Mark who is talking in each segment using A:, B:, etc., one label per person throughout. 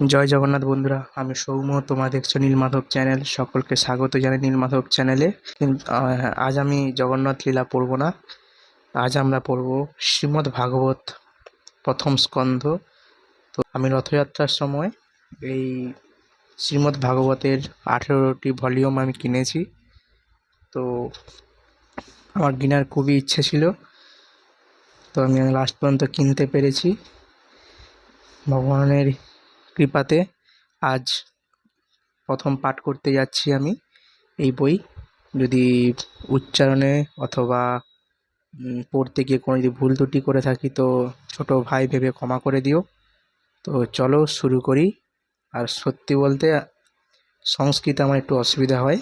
A: জয় জগন্নাথ বন্ধুরা, আমি সৌম্য, তোমরা দেখছ নীলমাধব চ্যানেল, সকলকে স্বাগত জানাই নীলমাধব চ্যানেলে। আজ আমি জগন্নাথ লীলা পড়ব না, আজ আমরা পড়ব শ্রীমদ্ ভাগবত প্রথম স্কন্ধ। তো আমি রথযাত্রার সময় এই শ্রীমদ্ ভাগবতের আঠেরোটি ভলিউম আমি কিনেছি। তো আমার কেনার খুবই ইচ্ছে ছিল, তো আমি লাস্ট পর্যন্ত কিনতে পেরেছি। ভগবানের কৃপাতে আজ প্রথম পাঠ করতে যাচ্ছি আমি। এই বই যদি উচ্চারণে অথবা পড়তে গিয়ে কোনো যদি ভুল ত্রুটি করে থাকি, তো ছোট ভাই ভেবে ক্ষমা করে দিও। তো চলো শুরু করি। আর সত্যি বলতে সংস্কৃত আমার একটু অসুবিধা হয়।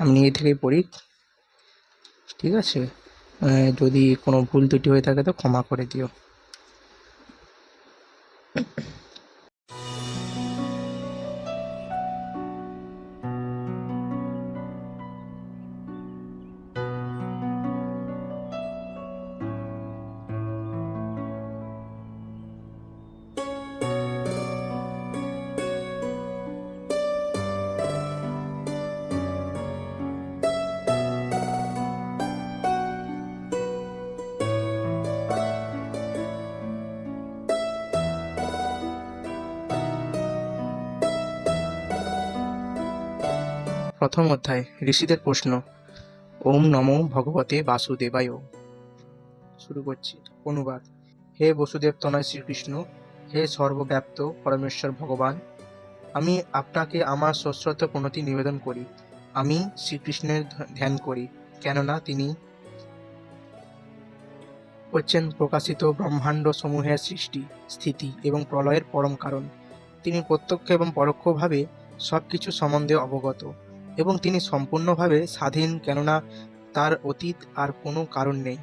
A: আমি নিজে থেকেই পড়ি। ঠিক আছে? যদি কোনো ভুল ত্রুটি হয়ে থাকে, তো ক্ষমা করে দিও। প্রথম অধ্যায়, ঋষিদের প্রশ্ন। ওম নমো ভগবতে বাসুদেবায়। শুরু করছি। অনুবাদ। হে বসুদেব তনয় শ্রীকৃষ্ণ, হে সর্বব্যাপ্ত পরমেশ্বর ভগবান, আমি আপনাকে আমার সশ্রদ্ধ প্রণতি নিবেদন করি। আমি শ্রীকৃষ্ণের ধ্যান করি, কেননা তিনি হচ্ছেন প্রকাশিত ব্রহ্মাণ্ড সমূহের সৃষ্টি, স্থিতি এবং প্রলয়ের পরম কারণ। তিনি প্রত্যক্ষ এবং পরোক্ষভাবে সব কিছু সম্বন্ধে অবগত। এবং তিনি সম্পূর্ণভাবে স্বাধীন, কেননা তার অতীত আর কোনো কারণ নেই।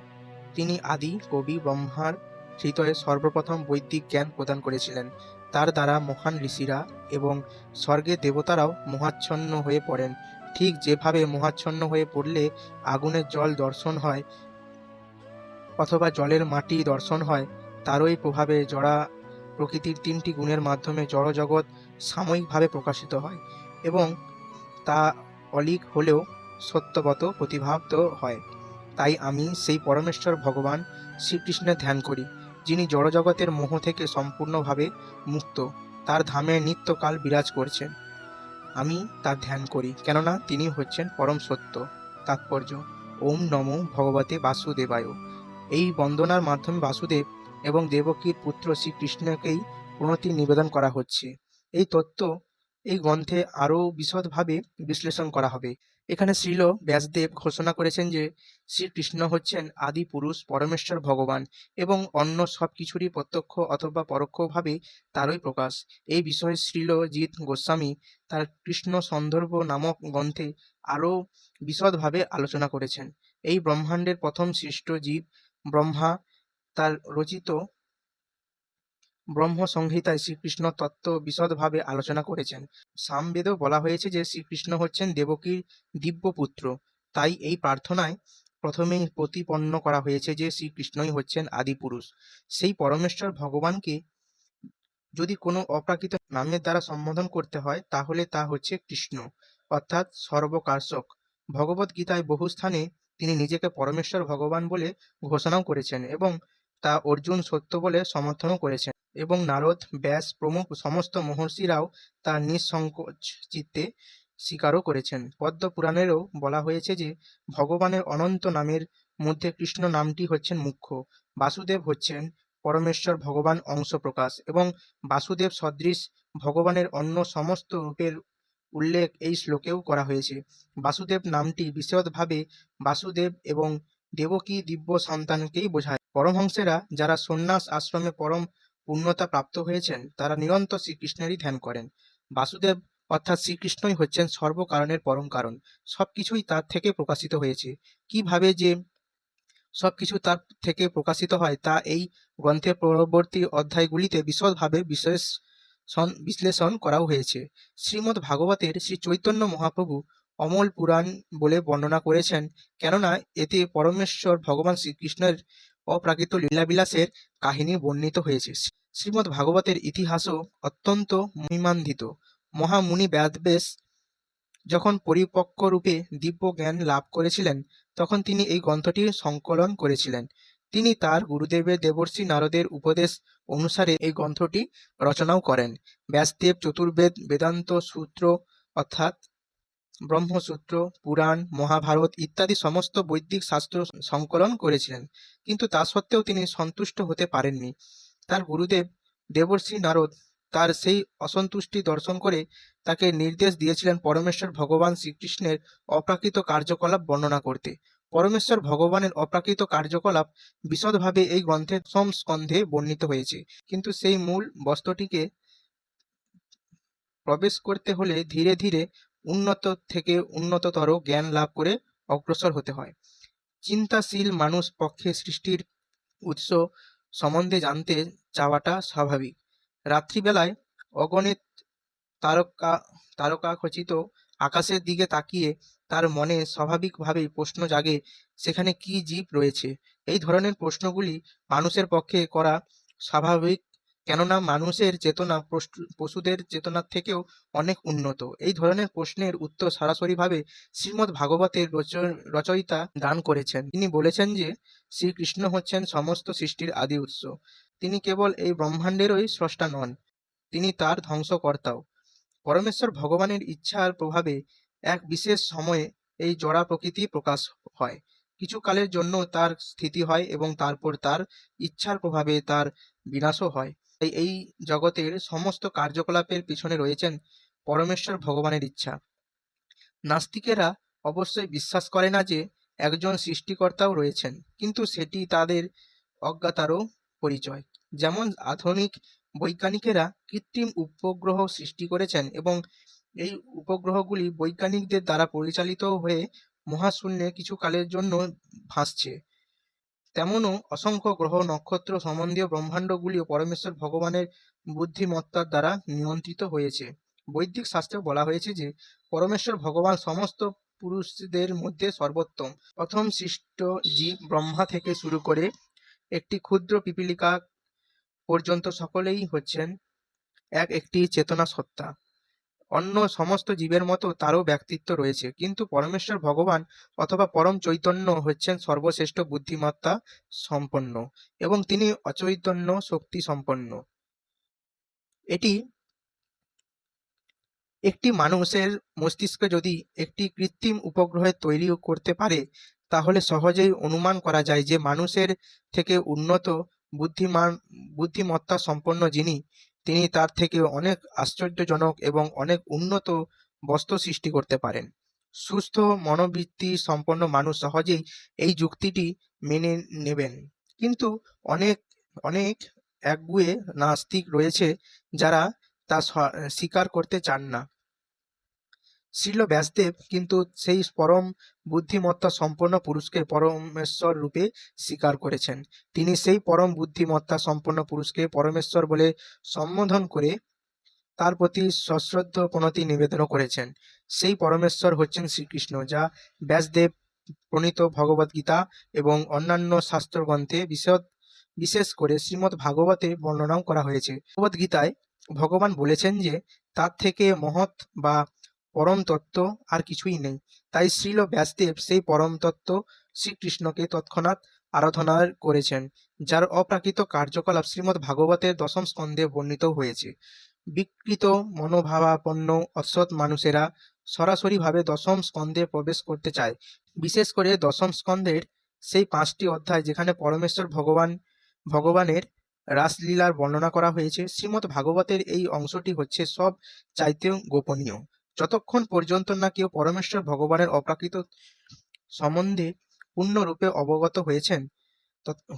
A: তিনি আদি, কবি, ব্রহ্মার হৃদয়ে সর্বপ্রথম বৈদিক জ্ঞান প্রদান করেছিলেন। তার দ্বারা মহান ঋষিরা এবং স্বর্গের দেবতারাও মোহাচ্ছন্ন হয়ে পড়েন। ঠিক যেভাবে মোহাচ্ছন্ন হয়ে পড়লে আগুনের জল দর্শন হয় অথবা জলের মাটি দর্শন হয়, তারই প্রভাবে জড়া প্রকৃতির তিনটি গুণের মাধ্যমে জড়জগৎ সাময়িকভাবে প্রকাশিত হয় এবং তা অলিক হলেও সত্যবত প্রতিভাত হয়। তাই আমি সেই পরমেশ্বর ভগবান শ্রীকৃষ্ণের ধ্যান করি, যিনি জড়জগতের মোহ থেকে সম্পূর্ণভাবে মুক্ত, তার ধামে নিত্যকাল বিরাজ করছেন। আমি তার ধ্যান করি, কেননা তিনি হচ্ছেন পরম সত্য। তাৎপর্য, ওম নমো ভগবতে বাসুদেবায়। এই বন্দনার মাধ্যমে বাসুদেব এবং দেবকীর পুত্র শ্রীকৃষ্ণকেই প্রণতি নিবেদন করা হচ্ছে। এই তত্ত্ব এই গ্রন্থে আরও বিশদভাবে বিশ্লেষণ করা হবে। এখানে শ্রীল ব্যাসদেব ঘোষণা করেছেন যে, শ্রীকৃষ্ণ হচ্ছেন আদি পুরুষ, পরমেশ্বর ভগবান এবং অন্য সব কিছুরই প্রত্যক্ষ অথবা পরোক্ষভাবে তারই প্রকাশ। এই বিষয়ে শ্রীল জিৎ গোস্বামী তার কৃষ্ণ সন্দর্ভ নামক গ্রন্থে আরও বিশদভাবে আলোচনা করেছেন। এই ব্রহ্মাণ্ডের প্রথম সৃষ্ট জীব ব্রহ্মা, তার রচিত ব্রহ্ম সংহিতায় শ্রীকৃষ্ণ তত্ত্ব বিশদভাবে আলোচনা করেছেন। সামবেদেও বলা হয়েছে যে শ্রীকৃষ্ণ হচ্ছেন দেবকীর দিব্য পুত্র তাই এই প্রার্থনায় প্রথমেই প্রতিপন্ন করা হয়েছে যে শ্রীকৃষ্ণই হচ্ছেন আদিপুরুষ। সেই পরমেশ্বর ভগবানকে যদি কোনো অপ্রাকৃত নামের দ্বারা সম্বোধন করতে হয়, তাহলে তা হচ্ছে কৃষ্ণ, অর্থাৎ সর্বকার্ষক। ভগবত গীতায় বহু স্থানে তিনি নিজেকে পরমেশ্বর ভগবান বলে ঘোষণাও করেছেন এবং তা অর্জুন সত্য বলে সমর্থনও করেছেন। এবং নারদ, ব্যাস প্রমুখ সমস্ত মহর্ষিরাও তা নিঃসংকোচ চিত্তে স্বীকারও করেছেন। পদ্ম পুরাণেরও বলা হয়েছে যে, ভগবানের অনন্ত নামের মধ্যে কৃষ্ণ নামটি হচ্ছেন মুখ্য। বাসুদেব হচ্ছেন পরমেশ্বর ভগবান অংশ প্রকাশ এবং বাসুদেব সদৃশ ভগবানের অন্য সমস্ত রূপের উল্লেখ এই শ্লোকেও করা হয়েছে। বাসুদেব নামটি বিশদভাবে বাসুদেব এবং দেবকী দিব্য সন্তানকেই বোঝায়। পরমহংসেরা যারা সন্ন্যাস আশ্রমে পরম পূর্ণতা প্রাপ্ত হয়েছেন, তারা নিরন্তর শ্রীকৃষ্ণেরই ধ্যান করেন। বাসুদেব অর্থাৎ শ্রীকৃষ্ণই হচ্ছেন সর্বকারণের পরম কারণ। সবকিছুই তার থেকে প্রকাশিত হয়েছে। কীভাবে যে সবকিছু তার থেকে প্রকাশিত হয়, তা এই গ্রন্থের পরবর্তী অধ্যায়গুলিতে বিশদভাবে বিশেষ বিশ্লেষণ করাও হয়েছে। শ্রীমদ্ ভাগবতের শ্রী চৈতন্য মহাপ্রভু অমল পুরাণ বলে বর্ণনা করেছেন, কেননা এতে পরমেশ্বর ভগবান শ্রীকৃষ্ণের অপ্রাকৃত লীলাবিলাসের কাহিনী বর্ণিত হয়েছে। শ্রীমদ্ ভাগবতের ইতিহাসও অত্যন্ত মহিমান্বিত। মহামুনি ব্যাসবেশ যখন পরিপক্ক রূপে দিব্য জ্ঞান লাভ করেছিলেন, তখন তিনি এই গ্রন্থটির সংকলন করেছিলেন। তিনি তার গুরুদেবের দেবর্ষি নারদের উপদেশ অনুসারে এই গ্রন্থটি রচনাও করেন। ব্যাসদেব চতুর্বেদ বেদান্ত সূত্র অর্থাৎ ব্রহ্মসূত্র, পুরাণ, মহাভারত ইত্যাদি সমস্ত বৈদিক শাস্ত্র সংকলন করেছিলেন। কিন্তু তা সত্ত্বেও তিনি সন্তুষ্ট হতে পারেননি। তার গুরুদেব দেবর্ষি নারদ তার সেই অসন্তুষ্টি দর্শন করে তাকে নির্দেশ দিয়েছিলেন পরমেশ্বর ভগবান শ্রীকৃষ্ণের অপ্রাকৃত কার্যকলাপ বর্ণনা করতে। পরমেশ্বর ভগবানের অপ্রাকৃত কার্যকলাপ বিশদভাবে এই গ্রন্থের দশম স্কন্ধে বর্ণিত হয়েছে। কিন্তু সেই মূল বস্তুটিকে প্রবেশ করতে হলে ধীরে ধীরে উন্নত থেকে উন্নততর জ্ঞান লাভ করে অগ্রসর হতে হয়। চিন্তাশীল মানুষ পক্ষে সৃষ্টির উৎস সম্বন্ধে জানতে চাওয়াটা স্বাভাবিক। রাত্রিবেলায় অগণিত তারকা, তারকাখচিত আকাশের দিকে তাকিয়ে তার মনে স্বাভাবিকভাবেই প্রশ্ন জাগে, সেখানে কি জীব রয়েছে? এই ধরনের প্রশ্নগুলি মানুষের পক্ষে করা স্বাভাবিক কেননা মানুষের চেতনা পশুদের চেতনার থেকেও অনেক উন্নত। এই ধরনের প্রশ্নের উত্তর সরাসরিভাবে শ্রীমদ্ ভাগবতের রচ- রচয়িতা দান করেছেন। তিনি বলেছেন যে, শ্রীকৃষ্ণ হচ্ছেন সমস্ত সৃষ্টির আদি উৎস। তিনি কেবল এই ব্রহ্মাণ্ডেরই স্রষ্টা নন, তিনি তার ধ্বংসকর্তাও। পরমেশ্বর ভগবানের ইচ্ছার প্রভাবে এক বিশেষ সময়ে এই জড়া প্রকৃতি প্রকাশ হয়। কিছু কালের জন্য তার স্থিতি হয় এবং তারপর তার ইচ্ছার প্রভাবে তার বিনাশও হয়। তাই এই জগতের সমস্ত কার্যকলাপের পিছনে রয়েছেন পরমেশ্বর ভগবানের ইচ্ছা। নাস্তিকেরা অবশ্যই বিশ্বাস করে না যে একজন সৃষ্টিকর্তাও রয়েছেন, কিন্তু সেটি তাদের অজ্ঞাতারও পরিচয়। যেমন আধুনিক বৈজ্ঞানিকেরা কৃত্রিম উপগ্রহ সৃষ্টি করেছেন এবং এই উপগ্রহগুলি বৈজ্ঞানিকদের দ্বারা পরিচালিত হয়ে মহাশূন্যে কিছু কালের জন্য ভাসছে। তেমনও অসংখ্য গ্রহ নক্ষত্র সম্বন্ধীয় ব্রহ্মাণ্ডগুলিও পরমেশ্বর ভগবানের বুদ্ধিমত্তার দ্বারা নিয়ন্ত্রিত হয়েছে। বৈদিক শাস্ত্রে বলা হয়েছে যে, পরমেশ্বর ভগবান সমস্ত পুরুষদের মধ্যে সর্বোত্তম। প্রথম সৃষ্ট জীব ব্রহ্মা থেকে শুরু করে একটি ক্ষুদ্র পিপিলিকা পর্যন্ত সকলেই হচ্ছেন এক একটি চেতনা সত্তা। অন্য সমস্ত জীবের মতো তারও ব্যক্তিত্ব রয়েছে। কিন্তু পরমেশ্বর ভগবান অথবা পরম চৈতন্য হচ্ছেন সর্বশ্রেষ্ঠ বুদ্ধিমত্তা সম্পন্ন এবং তিনি অচৈতন্য শক্তি সম্পন্ন। এটি একটি মানুষের মস্তিষ্ক যদি একটি কৃত্রিম উপগ্রহের তৈরি করতে পারে, তাহলে সহজেই অনুমান করা যায় যে মানুষের থেকে উন্নত বুদ্ধিমান বুদ্ধিমত্তা সম্পন্ন যিনি তিনি তার থেকে অনেক আশ্চর্যজনক এবং অনেক উন্নত বস্তু সৃষ্টি করতে পারেন। সুস্থ, মনোবৃত্তি সম্পন্ন মানুষ সহজেই এই যুক্তিটি মেনে নেবেন। কিন্তু অনেক অনেক একগুয়ে নাস্তিক রয়েছে যারা তা স্বীকার করতে চান না। শ্রীল ব্যাসদেব কিন্তু সেই পরম বুদ্ধিমত্তা সম্পন্ন পুরুষকে পরমেশ্বর রূপে স্বীকার করেছেন। তিনি সেই পরম বুদ্ধিমত্তা সম্পন্ন পুরুষকে পরমেশ্বর বলে সম্বোধন করে তার প্রতি সশ্রদ্ধ প্রণতি নিবেদনও করেছেন। সেই পরমেশ্বর হচ্ছেন শ্রীকৃষ্ণ, যা ব্যাসদেব, প্রণীত ভগবদ্গীতা এবং অন্যান্য শাস্ত্রগ্রন্থে বিশদ, বিশেষ করে শ্রীমদ্ ভাগবতে বর্ণনাও করা হয়েছে। ভগবদ্গীতায় ভগবান বলেছেন যে তার থেকে মহৎ বা পরম তত্ত্ব আর কিছুই নেই। তাই শ্রীল ব্যাসদেব সেই পরম তত্ত্ব শ্রীকৃষ্ণকে তৎক্ষণাৎ আরাধনা করেছেন, যার অপ্রাকৃত কার্যকলাপ শ্রীমদ্ ভাগবতের দশম স্কন্ধে বর্ণিত হয়েছে। বিকৃত মনোভাবাপন্ন, অসৎ মানুষেরা সরাসরিভাবে দশম স্কন্ধে প্রবেশ করতে চায়। বিশেষ করে দশম স্কন্ধের সেই পাঁচটি অধ্যায় যেখানে পরমেশ্বর ভগবান, ভগবানের রাসলীলার বর্ণনা করা হয়েছে, শ্রীমদ্ ভাগবতের এই অংশটি হচ্ছে সব চাইতেও গোপনীয়। যতক্ষণ পর্যন্ত না কেউ পরমেশ্বর ভগবানের অপ্রাকৃত সম্বন্ধে পূর্ণরূপে অবগত হয়েছেন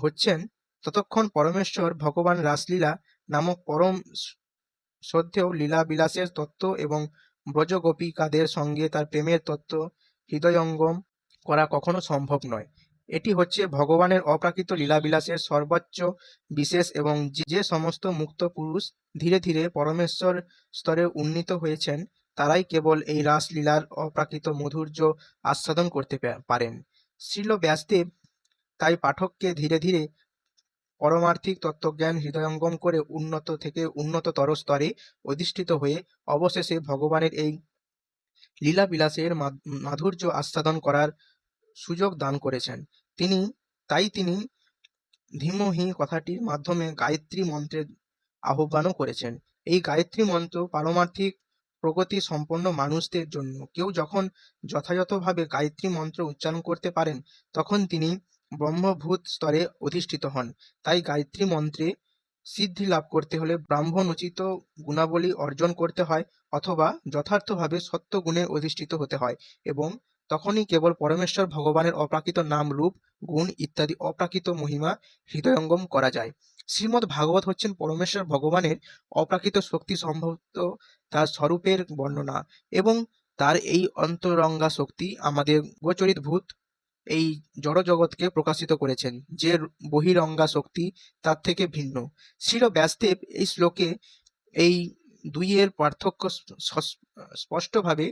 A: হচ্ছেন, ততক্ষণ পরমেশ্বর ভগবান রাসলীলা নামক পরম শ্রদ্ধেয় লীলা বিলাসের তত্ত্ব এবং ব্রজগোপিকাদের সঙ্গে তার প্রেমের তত্ত্ব হৃদয়ঙ্গম করা কখনো সম্ভব নয়। এটি হচ্ছে ভগবানের অপ্রাকৃত লীলাবিলাসের সর্বোচ্চ বিশেষ এবং যে সমস্ত মুক্ত পুরুষ ধীরে ধীরে পরমেশ্বর স্তরে উন্নীত হয়েছেন তারাই কেবল এই রাসলীলার অপ্রাকৃত মাধুর্য আস্বাদন করতে পারেন। শ্রীল ব্যাসদেব তাই পাঠককে ধীরে ধীরে পরমার্থিক তত্ত্বজ্ঞান হৃদয়ঙ্গম করে উন্নত থেকে উন্নততর স্তরে অধিষ্ঠিত হয়ে অবশেষে ভগবানের এই লীলাবিলাসের মাধুর্য আস্বাদন করার সুযোগ দান করেছেন। তিনি, তাই তিনি ধীমহি কথাটির মাধ্যমে গায়ত্রী মন্ত্রের আহ্বানও করেছেন। এই গায়ত্রী মন্ত্র পারমার্থিক প্রগতি সম্পন্ন মানুষদের জন্য। কেউ যখন যথাযথভাবে গায়ত্রী মন্ত্র উচ্চারণ করতে পারেন, তখন তিনি ব্রহ্মভূত স্তরে অধিষ্ঠিত হন। তাই গায়ত্রী মন্ত্রে সিদ্ধি লাভ করতে হলে ব্রাহ্মণ উচিত গুণাবলী অর্জন করতে হয় অথবা যথার্থভাবে সত্য গুণে অধিষ্ঠিত হতে হয় এবং তখনই কেবল পরমেশ্বর ভগবানের অপ্রাকৃত নাম রূপ গুণ ইত্যাদি অপ্রাকৃত মহিমা হৃদয়ঙ্গম করা যায়। শ্রীমদ্ ভাগবত হচ্ছেন পরমেশ্বর ভগবানের অপ্রাকৃত শক্তি সম্ভবত তার স্বরূপের বর্ণনা এবং তার এই অন্তরঙ্গা শক্তি আমাদের গোচরিত ভূত এই জড় জগৎকে প্রকাশিত করেছেন। যে বহিরঙ্গা শক্তি তার থেকে ভিন্ন। শ্রীল ব্যাসদেব এই শ্লোকে এই দুইয়ের পার্থক্য স্পষ্টভাবে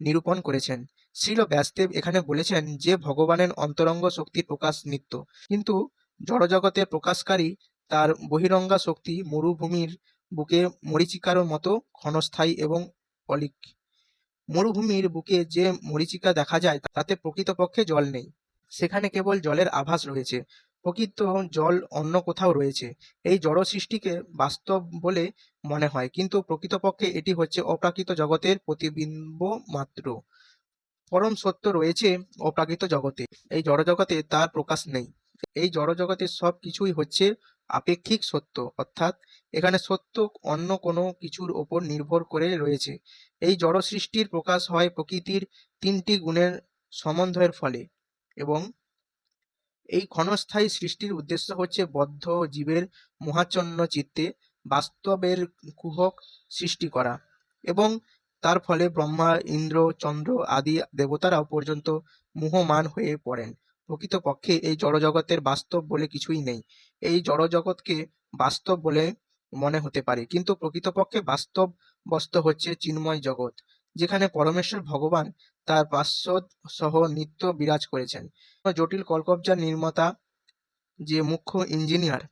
A: নিরূপণ করেছেন। শ্রীল ব্যাসদেব এখানে বলেছেন যে ভগবানের অন্তরঙ্গ শক্তির প্রকাশ নিত্য। কিন্তু জড়জগতের প্রকাশকারী তার বহিরঙ্গা শক্তি মরুভূমির বুকে মরীচিকার মতো ক্ষণস্থায়ী এবং অলিক। মরুভূমির বুকে যে মরীচিকা দেখা যায়, তাতে প্রকৃতপক্ষে জল নেই। সেখানে কেবল জলের আভাস রয়েছে। প্রকৃত জল অন্য কোথাও রয়েছে। এই জড় সৃষ্টিকে বাস্তব বলে মনে হয়, কিন্তু প্রকৃতপক্ষে এটি হচ্ছে অপ্রাকৃত জগতের প্রতিবিম্ব মাত্র। পরম সত্য রয়েছে অপ্রাকৃত জগতে। এই জড়জগতে তার প্রকাশ নেই। এই জড়জগতের সব কিছুই হচ্ছে আপেক্ষিক সত্য, অর্থাৎ এখানে সত্য অন্য কোনো কিছুর ওপর নির্ভর করে রয়েছে। এই জড় সৃষ্টির প্রকাশ হয় প্রকৃতির তিনটি গুণের সমন্বয়ের ফলে এবং এই ক্ষণস্থায়ী সৃষ্টির উদ্দেশ্য হচ্ছে বদ্ধ জীবের মোহাচ্ছন্ন চিত্তে বাস্তবের কুহক সৃষ্টি করা এবং তার ফলে ব্রহ্মা, ইন্দ্র, চন্দ্র আদি দেবতারাও পর্যন্ত মোহমান হয়ে পড়েন। প্রকৃতপক্ষে এই জড়জগতের বাস্তব বলে কিছুই নেই। এই জড়জগৎকে বাস্তব বলে মনে হতে পারে। কিন্তু প্রকৃতপক্ষে বাস্তব বস্তু হচ্ছে চিন্ময় জগৎ, যেখানে পরমেশ্বর ভগবান তার পার্শ্বদ সহ নিত্য বিরাজ করেছেন। জটিল কলকবজার নির্মাতা, যে মুখ্য ইঞ্জিনিয়ার,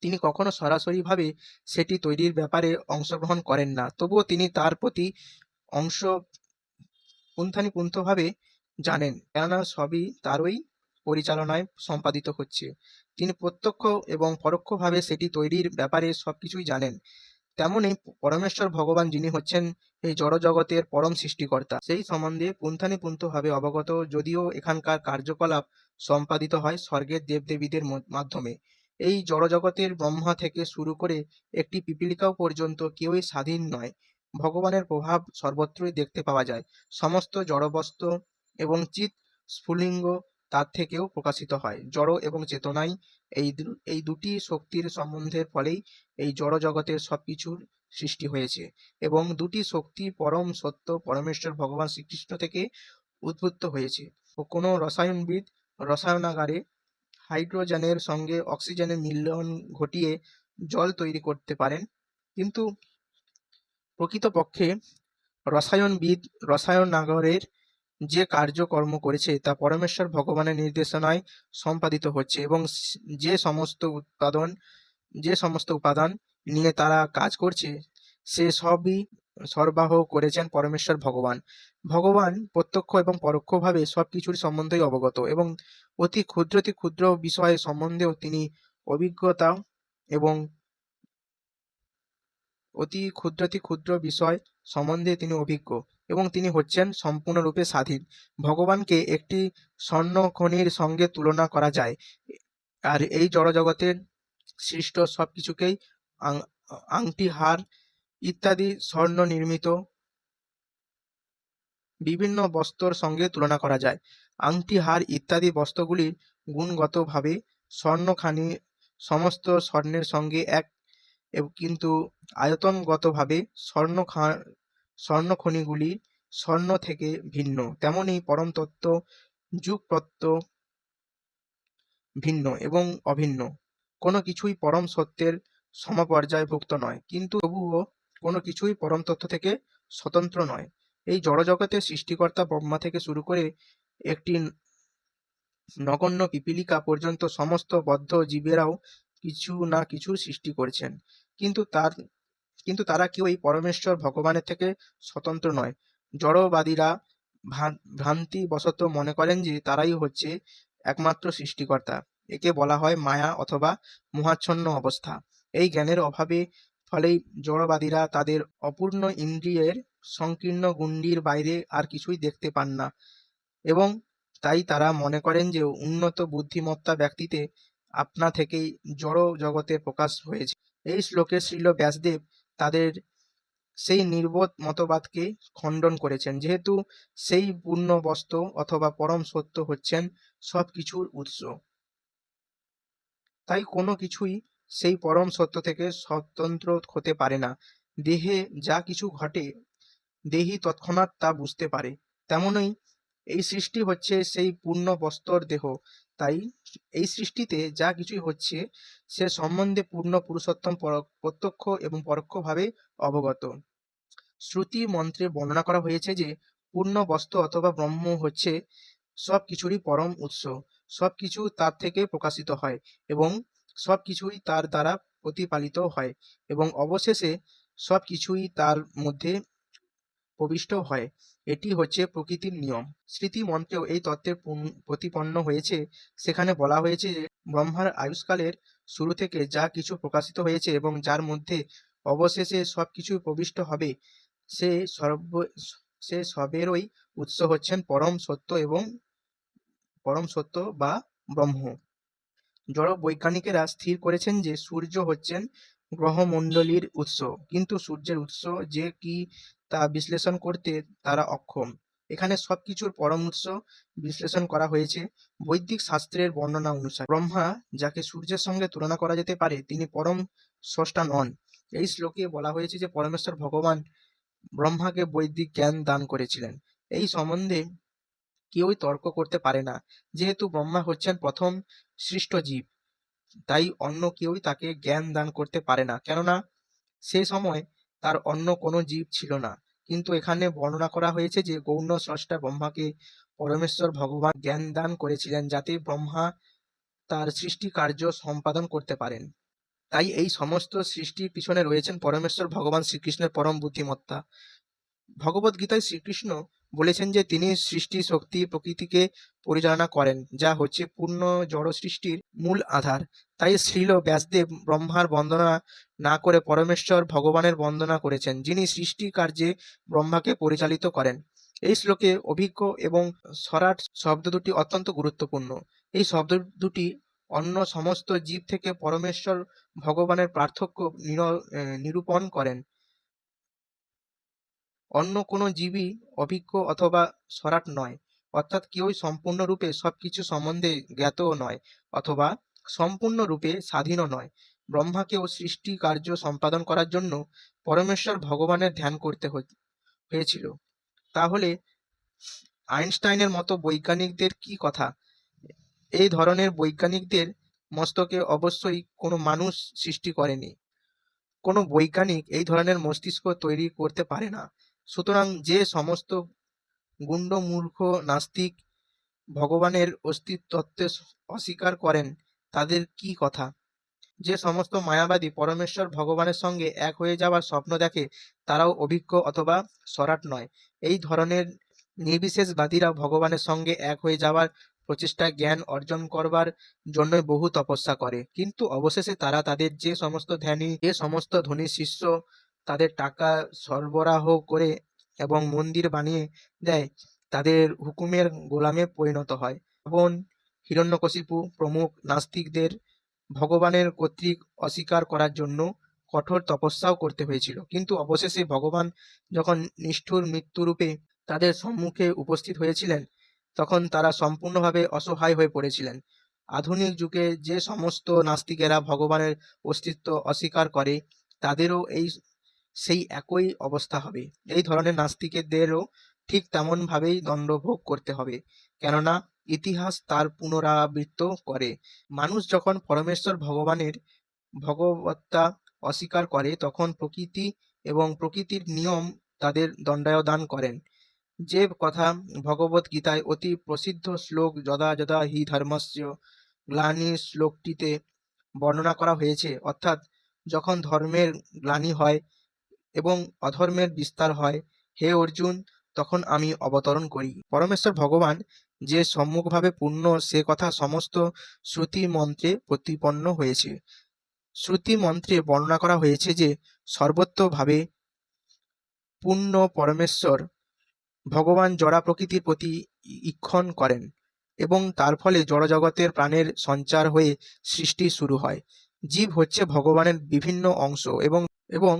A: তিনি কখনো সরাসরিভাবে সেটি তৈরির ব্যাপারে অংশগ্রহণ করেন না। তবুও তিনি তার প্রতি অংশ পুঙ্খানুপুঙ্খভাবে জানেন। কেননা সবই তারই পরিচালনায় সম্পাদিত হচ্ছে। তিনি প্রত্যক্ষ এবং পরোক্ষভাবে সেটি তৈরির ব্যাপারে সবকিছুই জানেন। তেমনি পরমেশ্বর ভগবান যিনি হচ্ছেন, এই জড়জগতের পরম সৃষ্টিকর্তা। সেই সম্বন্ধে পুঙ্খানুপুঙ্খভাবে অবগত যদিও এখানকার কার্যকলাপ সম্পাদিত হয় স্বর্গের দেবদেবীদের মাধ্যমে। এই জড়জগতের ব্রহ্মা থেকে শুরু করে একটি পিপীলিকাও পর্যন্ত কেউই স্বাধীন নয়। ভগবানের প্রভাব সর্বত্রই দেখতে পাওয়া যায়। সমস্ত জড়বস্তু এবং চিৎ, স্ফুলিঙ্গ তার থেকেও প্রকাশিত হয়। জড় এবং চেতনাই এই এই দুটি শক্তির সম্বন্ধের ফলেই এই জড় জগতের সবকিছুর সৃষ্টি হয়েছে এবং দুটি শক্তি পরম সত্য পরমেশ্বর ভগবান শ্রীকৃষ্ণ থেকে উদ্ভূত হয়েছে। কোনো রসায়নবিদ রসায়নাগারে হাইড্রোজেনের সঙ্গে অক্সিজেনের মিলন ঘটিয়ে জল তৈরি করতে পারেন, কিন্তু প্রকৃতপক্ষে রসায়নবিদ রসায়নাগারের যে কার্যকর্ম করেছে তা পরমেশ্বর ভগবানের নির্দেশনায় সম্পাদিত হচ্ছে এবং যে সমস্ত উৎপাদন, যে সমস্ত উপাদান নিয়ে তারা কাজ করছে, সে সবই সরবরাহ করেছেন পরমেশ্বর ভগবান। ভগবান প্রত্যক্ষ এবং পরোক্ষভাবে সবকিছুর সম্বন্ধেই অবগত এবং অতি ক্ষুদ্রতি ক্ষুদ্র বিষয় সম্বন্ধেও তিনি অভিজ্ঞতা এবং অতি ক্ষুদ্রাতি ক্ষুদ্র বিষয় সম্বন্ধে তিনি অভিজ্ঞ। এবং তিনি হচ্ছেন সম্পূর্ণরূপে স্বাধীন। ভগবানকে একটি স্বর্ণখনির সঙ্গে তুলনা করা যায়। আর এই জড়জগতের সৃষ্ট সবকিছুকেই আং- আংটি, হার ইত্যাদি স্বর্ণ নির্মিত বিভিন্ন বস্তুর সঙ্গে তুলনা করা যায়। আংটি, হার ইত্যাদি বস্তুগুলি গুণগতভাবে স্বর্ণখানি সমস্ত স্বর্ণের সঙ্গে এক, কিন্তু আয়তনগতভাবে স্বর্ণ স্বর্ণখনিগুলি স্বর্ণ থেকে ভিন্ন। তেমনি পরম তত্ত্ব যুগপত্য ভিন্ন এবং অভিন্ন। কোনো কিছুই পরম সত্যের সমপর্যায়ভুক্ত নয়, কিন্তু তবুও কোনো কিছুই পরম তত্ত্ব থেকে স্বতন্ত্র নয়। এই জড়জগতের সৃষ্টিকর্তা ব্রহ্মা থেকে শুরু করে একটি নগণ্য পিপিলিকা পর্যন্ত সমস্ত বদ্ধ জীবেরাও কিছু না কিছু সৃষ্টি করছেন। কিন্তু তার কিন্তু তারা কেউই পরমেশ্বর ভগবানের থেকে স্বতন্ত্র নয়। জড়বাদীরা ভ্রান্তি ভ্রান্তিবশত মনে করেন যে তারাই হচ্ছে একমাত্র সৃষ্টিকর্তা। একে বলা হয় মায়া অথবা মোহাচ্ছন্ন অবস্থা। এই জ্ঞানের অভাবে ফলেই জড়বাদীরা তাদের অপূর্ণ ইন্দ্রিয়ের সংকীর্ণ গুণ্ডির বাইরে আর কিছুই দেখতে পান না। এবং তাই তারা মনে করেন যে উন্নত বুদ্ধিমত্তা ব্যক্তিতে আপনা থেকেই জড় জগতের প্রকাশ হয়েছে। এই শ্লোকে শ্রীল ব্যাসদেব তাদের সেই নির্বোধ মতবাদকে খণ্ডন করেছেন। যেহেতু সেই পূর্ণ বস্তু অথবা পরম সত্য হচ্ছেন সব কিছুর উৎস। তাই কোনো কিছুই সেই পরম সত্য থেকে স্বতন্ত্র হতে পারে না। দেহে যা কিছু ঘটে, দেহি তৎক্ষণাৎ তা বুঝতে পারে। তেমনই এই সৃষ্টি হচ্ছে সেই পূর্ণ বস্তর দেহ। তাই এই সৃষ্টিতে যা কিছুই হচ্ছে, সে সম্বন্ধে পূর্ণ পুরুষোত্তম প্রত্যক্ষ এবং পরোক্ষভাবে অবগত। শ্রুতি মন্ত্রে বর্ণনা করা হয়েছে যে, পূর্ণ বস্তু অথবা ব্রহ্ম হচ্ছে সব কিছুরই পরম উৎস। সব কিছু তার থেকে প্রকাশিত হয় এবং সব কিছুই তার দ্বারা প্রতিপালিত হয় এবং অবশেষে সব কিছুই তার মধ্যে প্রবিষ্ট হয়। এটি হচ্ছে প্রকৃতির নিয়ম। স্মৃতি মন্ত্রেও এই তত্ত্বের প্রতিপন্ন হয়েছে। সেখানে বলা হয়েছে যে, ব্রহ্মার আয়ুষ্কালের শুরু থেকে যা কিছু প্রকাশিত হয়েছে এবং যার মধ্যে অবশেষে সব কিছু প্রবিষ্ট হবে, সে সর্ব, সে সবেরই উৎস হচ্ছেন পরম সত্য এবং পরম সত্য বা ব্রহ্ম। জড় বৈজ্ঞানিকেরা স্থির করেছেন যে, সূর্য হচ্ছেন গ্রহমণ্ডলীর উৎস, কিন্তু সূর্যের উৎস যে কি তা বিশ্লেষণ করতে তারা অক্ষম। এখানে সবকিছুর পরম উৎস বিশ্লেষণ করা হয়েছে বৈদিক শাস্ত্রের বর্ণনা অনুসারে। ব্রহ্মা যাকে সূর্যের সঙ্গে তুলনা করা যেতে পারে, তিনি পরম স্রষ্টা নন। এই শ্লোকে বলা হয়েছে যে, পরমেশ্বর ভগবান ব্রহ্মাকে বৈদিক জ্ঞান দান করেছিলেন। এই সম্বন্ধে কেউই তর্ক করতে পারে না। যেহেতু ব্রহ্মা হচ্ছেন প্রথম সৃষ্ট জীব, তাই অন্য কেউই তাকে জ্ঞান দান করতে পারে না। কেননা, সে সময় তার অন্য কোনো জীব ছিল না। কিন্তু এখানে বর্ণনা করা হয়েছে যে গৌণ স্রষ্টা ব্রহ্মাকে পরমেশ্বর ভগবান জ্ঞান দান করেছিলেন যাতে ব্রহ্মা তার সৃষ্টি কার্য সম্পাদন করতে পারেন। তাই এই সমস্ত সৃষ্টির পিছনে রয়েছেন পরমেশ্বর ভগবান শ্রীকৃষ্ণের পরম বুদ্ধিমত্তা। ভগবত গীতায় শ্রীকৃষ্ণ বলেছেন যে তিনি সৃষ্টি শক্তি প্রকৃতিকে পরিচালনা করেন, যা হচ্ছে পূর্ণ জড় সৃষ্টির মূল আধার। তাই শ্রীল ব্যাসদেব ব্রহ্মার বন্দনা না করে পরমেশ্বর ভগবানের বন্দনা করেছেন, যিনি সৃষ্টি কার্যে ব্রহ্মাকে পরিচালিত করেন। এই শ্লোকে অভিজ্ঞ এবং সরাট শব্দ দুটি অত্যন্ত গুরুত্বপূর্ণ। এই শব্দ দুটি অন্য সমস্ত জীব থেকে পরমেশ্বর ভগবানের পার্থক্য নির- নিরূপণ করেন। অন্য কোনো জীবই অভিজ্ঞ অথবা সরাট নয়। অর্থাৎ কেউই সম্পূর্ণরূপে সবকিছু সম্বন্ধে জ্ঞাতও নয় অথবা সম্পূর্ণরূপে স্বাধীনও নয়। ব্রহ্মাকেও সৃষ্টি কার্য সম্পাদন করার জন্য পরমেশ্বর ভগবানের ধ্যান করতে হয়ে- হয়েছিল। তাহলে আইনস্টাইনের মতো বৈজ্ঞানিকদের কি কথা? এই ধরনের বৈজ্ঞানিকদের মস্তকে অবশ্যই কোনো মানুষ সৃষ্টি করেনি। কোনো বৈজ্ঞানিক এই ধরনের মস্তিষ্ক তৈরি করতে পারে না। সুতরাং যে সমস্ত গুণ্ড মূর্খ নাস্তিক ভগবানের অস্তিত্বত্বে অস্বীকার করেন, তাদের কি কথা? যে সমস্ত মায়াবাদী পরমেশ্বর ভগবানের সঙ্গে এক হয়ে যাওয়ার স্বপ্ন দেখে তারাও অভিজ্ঞ অথবা সরাট নয়। এই ধরনের নির্বিশেষবাদীরা ভগবানের সঙ্গে এক হয়ে যাওয়ার প্রচেষ্টা জ্ঞান অর্জন করবার জন্য বহু তপস্যা করে। কিন্তু অবশেষে তারা তাদের যে সমস্ত ধ্যানী, যে সমস্ত ধনী শিষ্য তাদের টাকা সরবরাহ করে এবং মন্দির বানিয়ে দেয়, তাদের হুকুমের গোলামে পরিণত হয়। রাবণ হিরণ্যকশিপু প্রমুখ নাস্তিকদের ভগবানের কর্তৃক অস্বীকার করার জন্য কঠোর তপস্যাও করতে হয়েছিল। কিন্তু অবশেষে ভগবান যখন নিষ্ঠুর মৃত্যুরূপে তাদের সম্মুখে উপস্থিত হয়েছিলেন, তখন তারা সম্পূর্ণভাবে অসহায় হয়ে পড়েছিলেন। আধুনিক যুগে যে সমস্ত নাস্তিকেরা ভগবানের অস্তিত্ব অস্বীকার করে, তাদেরও এই সেই একই অবস্থা হবে। এই ধরনের নাস্তিকদেরও ঠিক তেমন ভাবেই দণ্ডভোগ করতে হবে। কেননা, ইতিহাস তার পুনরাবৃত্ত করে। মানুষ যখন পরমেশ্বর ভগবানের ভগবত্তা অস্বীকার করে, তখন প্রকৃতি এবং প্রকৃতির নিয়ম তাদের দণ্ডায়দান করেন। যে কথা ভগবত গীতায় অতি প্রসিদ্ধ শ্লোক যদা যদা হি ধর্মস্য, গ্লানি শ্লোকটিতে বর্ণনা করা হয়েছে, অর্থাৎ যখন ধর্মের গ্লানি হয় এবং অধর্মের বিস্তার হয়। হে অর্জুন, তখন আমি অবতরণ করি। পরমেশ্বর ভগবান যে সম্মুখভাবে পূর্ণ, সে কথা সমস্ত শ্রুতি মন্ত্রে প্রতিপন্ন হয়েছে। শ্রুতি মন্ত্রে বর্ণনা করা হয়েছে যে, সর্বত্রভাবে পূর্ণ পরমেশ্বর ভগবান জড়া প্রকৃতির প্রতি ইক্ষণ করেন এবং তার ফলে জড়জগতের প্রাণের সঞ্চার হয়ে সৃষ্টি শুরু হয়। জীব হচ্ছে ভগবানের বিভিন্ন অংশ এবং এবং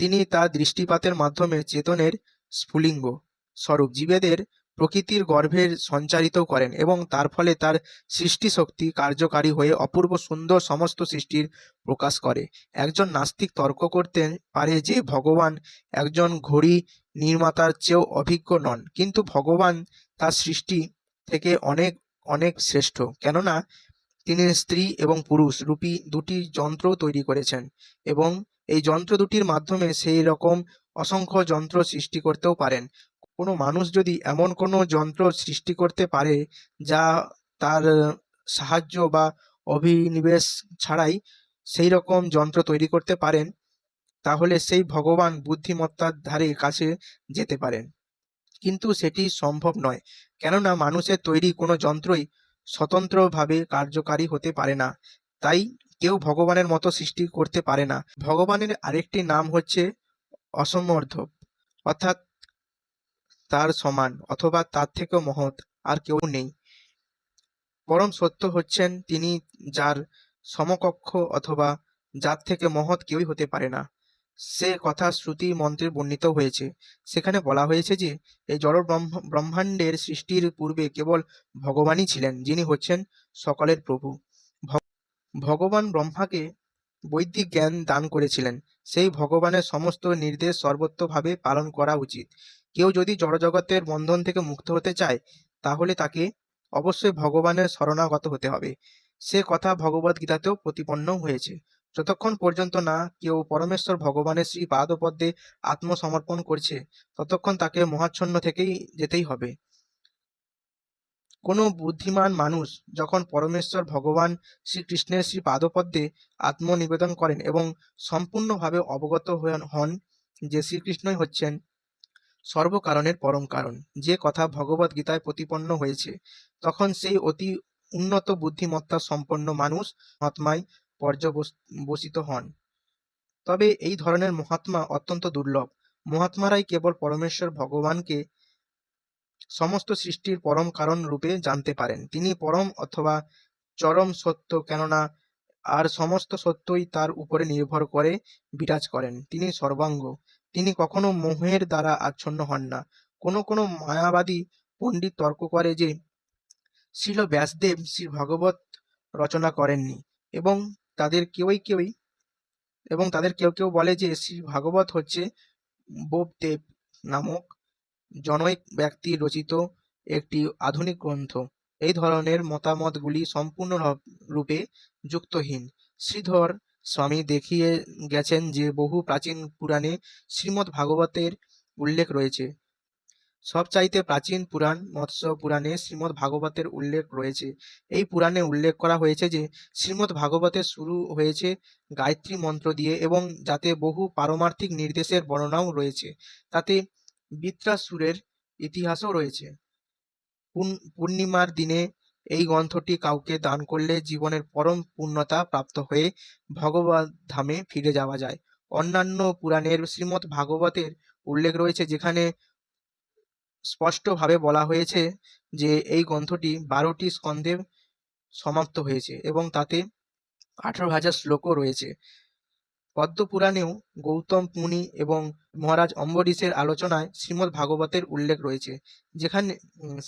A: তিনি তার দৃষ্টিপাতের মাধ্যমে চেতনের স্ফুলিঙ্গ, স্বরূপ জীবেদের প্রকৃতির গর্ভের সঞ্চারিত করেন এবং তার ফলে তার সৃষ্টি শক্তি কার্যকারী হয়ে অপূর্ব সুন্দর সমস্ত সৃষ্টির প্রকাশ করে। একজন নাস্তিক তর্ক করতে পারে যে ভগবান একজন ঘড়ি নির্মাতার চেয়েও অভিজ্ঞ নন, কিন্তু ভগবান তার সৃষ্টি থেকে অনেক অনেক শ্রেষ্ঠ। কেননা তিনি স্ত্রী এবং পুরুষ, রূপী দুটি যন্ত্র তৈরি করেছেন এবং এই যন্ত্র দুটির মাধ্যমে সেই রকম অসংখ্য যন্ত্র সৃষ্টি করতেও পারেন। কোনো মানুষ যদি এমন কোনো যন্ত্র সৃষ্টি করতে পারে যা তার সাহায্য বা অভিনিবেশ ছাড়াই সেই রকম যন্ত্র তৈরি করতে পারেন, তাহলে সেই ভগবান বুদ্ধিমত্তার ধারে কাছে যেতে পারেন। কিন্তু সেটি সম্ভব নয়, কেননা মানুষের তৈরি কোনো যন্ত্রই স্বতন্ত্রভাবে কার্যকারী হতে পারে না। তাই কেউ ভগবানের মতো সৃষ্টি করতে পারে না। ভগবানের আরেকটি নাম হচ্ছে অসমর্থ অর্থাৎ তার সমান অথবা তার থেকেও মহৎ আর কেউ নেই। পরম সত্য হচ্ছেন তিনি যার সমকক্ষ অথবা যার থেকে মহৎ কেউই হতে পারে না। সে কথা শ্রুতি মন্ত্রে বর্ণিত হয়েছে। সেখানে বলা হয়েছে যে, এই জড় ব্রহ্মাণ্ডের সৃষ্টির পূর্বে কেবল ভগবানই ছিলেন, যিনি হচ্ছেন সকলের প্রভু। ভগবান ব্রহ্মাকে বৈদিক জ্ঞান দান করেছিলেন। সেই ভগবানের সমস্ত নির্দেশ সর্বত্রভাবে পালন করা উচিত। কেউ যদি জড়জগতের বন্ধন থেকে মুক্ত হতে চায়, তাহলে তাকে অবশ্যই ভগবানের শরণাগত হতে হবে। সে কথা ভগবদ গীতাতেও প্রতিপন্ন হয়েছে। যতক্ষণ পর্যন্ত না কেউ পরমেশ্বর ভগবানের শ্রী পাদপদ্মে আত্মসমর্পণ করছে, ততক্ষণ তাকে মহাচ্ছন্ন থেকেই যেতেই হবে। কোনো বুদ্ধিমান মানুষ যখন পরমেশ্বর ভগবান শ্রীকৃষ্ণের শ্রী পাদপদ্মে আত্মনিবেদন করেন এবং সম্পূর্ণভাবে অবগত হন- যে শ্রীকৃষ্ণই হচ্ছেন সর্বকারণের পরম কারণ। যে কথা ভগবদ গীতায় প্রতিপন্ন হয়েছে, তখন সেই অতি উন্নত বুদ্ধিমত্তা সম্পন্ন মানুষ মহাত্মায় পর্যবসিত হন। তবে এই ধরনের মহাত্মা অত্যন্ত দুর্লভ। মহাত্মারাই কেবল পরমেশ্বর ভগবানকে সমস্ত সৃষ্টির পরম কারণ রূপে জানতে পারেন। তিনি পরম অথবা চরম সত্য কেননা আর সমস্ত সত্যই তার উপরে নির্ভর করে, বিরাজ করেন। তিনি সর্বাঙ্গ। তিনি কখনো মোহের দ্বারা আচ্ছন্ন হন না। কোনো কোনো মায়াবাদী পণ্ডিত তর্ক করে যে শ্রীল ব্যাসদেব শ্রী ভগবত রচনা করেননি। এবং তাদের কেউই কেউই, এবং তাদের কেউ কেউ বলে যে, শ্রী ভাগবত হচ্ছে বোপদেব নামক জনৈক ব্যক্তি রচিত একটি আধুনিক গ্রন্থ। এই ধরনের মতামতগুলি সম্পূর্ণ রূপে যুক্তহীন। শ্রীধর স্বামী দেখিয়ে গেছেন যে বহু প্রাচীন পুরাণে শ্রীমদ্ ভাগবতের উল্লেখ রয়েছে। সবচাইতে প্রাচীন পুরাণ মৎস্য পুরাণে শ্রীমদ্ ভাগবতের উল্লেখ রয়েছে। এই পুরাণে উল্লেখ করা হয়েছে যে শ্রীমদ্ ভাগবতের শুরু হয়েছে গায়ত্রী মন্ত্র দিয়ে এবং যাতে বহু পারমার্থিক নির্দেশের বর্ণনাও রয়েছে। তাতে বৃত্রাসুরের ইতিহাসও রয়েছে। পূর্ণিমার দিনে এই গ্রন্থটি কাউকে দান করলে জীবনের পরম পূর্ণতা প্রাপ্ত হয়ে ভগবত ধামে ফিরে যাওয়া যায়। অন্যান্য পুরাণের শ্রীমদ্ ভাগবতের উল্লেখ রয়েছে যেখানে স্পষ্টভাবে বলা হয়েছে যে এই গ্রন্থটি বারোটি স্কন্ধে সমাপ্ত হয়েছে এবং তাতে আঠারো হাজার শ্লোকও রয়েছে। পদ্ম পুরাণেও গৌতম মুনি এবং মহারাজ অম্বরীশের আলোচনায় শ্রীমদ্ ভাগবতের উল্লেখ রয়েছে। যেখানে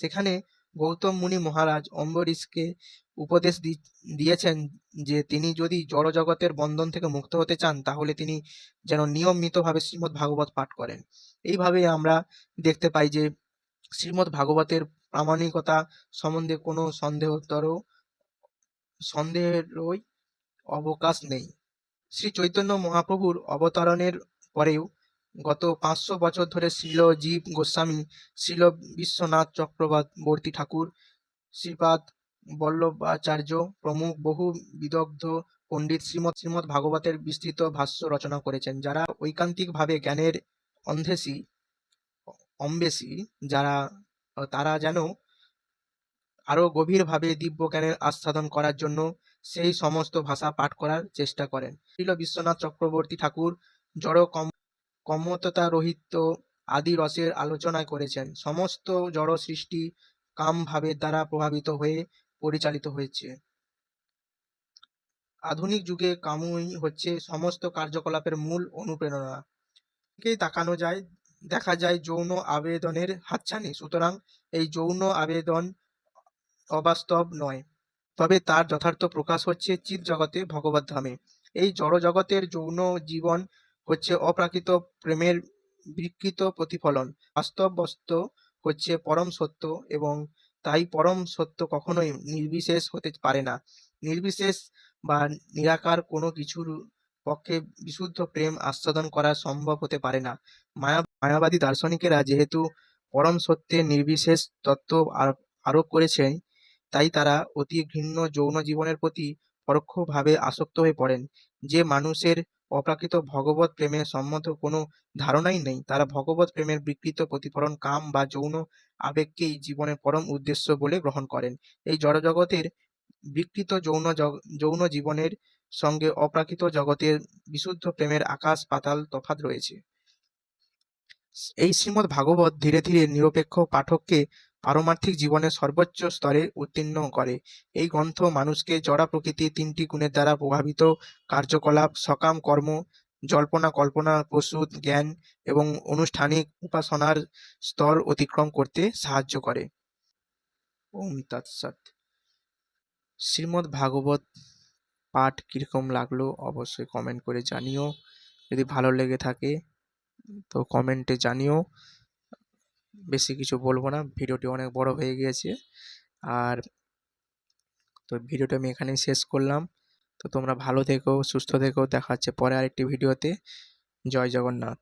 A: সেখানে গৌতম মুনি মহারাজ অম্বরীশকে উপদেশ দিয়েছেন যে তিনি যদি জড়জগতের বন্ধন থেকে মুক্ত হতে চান, তাহলে তিনি যেন নিয়মিতভাবে শ্রীমদ্ ভাগবত পাঠ করেন। এইভাবে আমরা দেখতে পাই যে শ্রীমদ্ ভাগবতের প্রামাণিকতা সম্বন্ধে কোনো সন্দেহতর, সন্দেহেরই অবকাশ নেই। শ্রী চৈতন্য মহাপ্রভুর অবতরণের পরেও গত পাঁচশো বছর ধরে শ্রীল জীব গোস্বামী, শ্রীল বিশ্বনাথ চক্রবর্তী ঠাকুর, শ্রীপাদ বল্লভাচার্য প্রমুখ বহু বিদগ্ধ পণ্ডিত শ্রীমৎ শ্রীমৎ ভাগবতের বিস্তৃত ভাষ্য রচনা করেছেন, যারা ঐকান্তিকভাবে জ্ঞানের অন্ধেসী অম্বেষী, যারা, তারা যেন আরও গভীরভাবে দিব্য জ্ঞানের আস্বাদন করার জন্য সেই সমস্ত ভাষা পাঠ করার চেষ্টা করেন। শ্রীল বিশ্বনাথ চক্রবর্তী ঠাকুর জড় কম কমততা রহিত আদি রসের আলোচনা করেছেন। সমস্ত জড় সৃষ্টি কাম ভাবের দ্বারা প্রভাবিত হয়ে পরিচালিত হয়েছে। আধুনিক যুগে কামই হচ্ছে সমস্ত কার্যকলাপের মূল অনুপ্রেরণা। তাকানো যায়, দেখা যায় যৌন আবেদনের হাতছানি। সুতরাং এই যৌন আবেদন অবাস্তব নয়। তবে তার যথার্থ প্রকাশ হচ্ছে চিৎ জগতে ভগবত ধামে। এই জড় জগতের যৌন জীবন হচ্ছে অপ্রাকৃত প্রেমের বিকৃত প্রতিফলন। বাস্তব বস্তু হচ্ছে পরম সত্য এবং তাই পরম সত্য কখনোই নির্বিশেষ হতে পারে না। নির্বিশেষ বা নিরাকার কোনো কিছুর পক্ষে বিশুদ্ধ প্রেম আস্বাদন করা সম্ভব হতে পারে না। মায়া, মায়াবাদী দার্শনিকেরা যেহেতু পরম সত্যের নির্বিশেষ তত্ত্ব আরোপ- করেছেন তাই তারা অতি ঘৃণ্য যৌন জীবনের প্রতি পরোক্ষভাবে আসক্ত হয়ে পড়েন। যে মানুষের অপ্রাকৃত ভগবত প্রেমের সম্বন্ধ কোনো ধারণাই নেই, তারা ভগবত প্রেমের বিকৃত প্রতিফলন, কাম বা যৌন আবেগকেই জীবনের পরম উদ্দেশ্য বলে গ্রহণ করেন। এই জড়জগতের বিকৃত যৌন যৌন জীবনের সঙ্গে অপ্রাকৃত জগতের বিশুদ্ধ প্রেমের আকাশ, পাতাল তফাত রয়েছে। এই শ্রীমদ্ ভাগবত ধীরে ধীরে নিরপেক্ষ পাঠককে পারমার্থিক জীবনের সর্বোচ্চ স্তরে উত্তীর্ণ করে। এই গ্রন্থ মানুষকে জড়া প্রকৃতির তিনটি গুণের দ্বারা প্রভাবিত। কার্যকলাপ, সকাম কর্ম, জল্পনা, কল্পনা প্রসূত জ্ঞান এবং অনুষ্ঠানিক উপাসনার স্তর অতিক্রম করতে সাহায্য করে। ওম তৎসৎ। শ্রীমদ্ ভাগবত পাঠ কীরকম লাগল অবশ্যই কমেন্ট করে জানিও। যদি ভালো লেগে থাকে, তো কমেন্টে জানিও। বেশি কিছু বলব না। ভিডিওটি অনেক বড় হয়ে গিয়েছে। আর তো ভিডিওটা আমি এখানেই শেষ করলাম। তো তোমরা ভালো থেকো, সুস্থ থেকো। দেখা হচ্ছে পরে আরেকটি ভিডিওতে। জয় জগন্নাথ।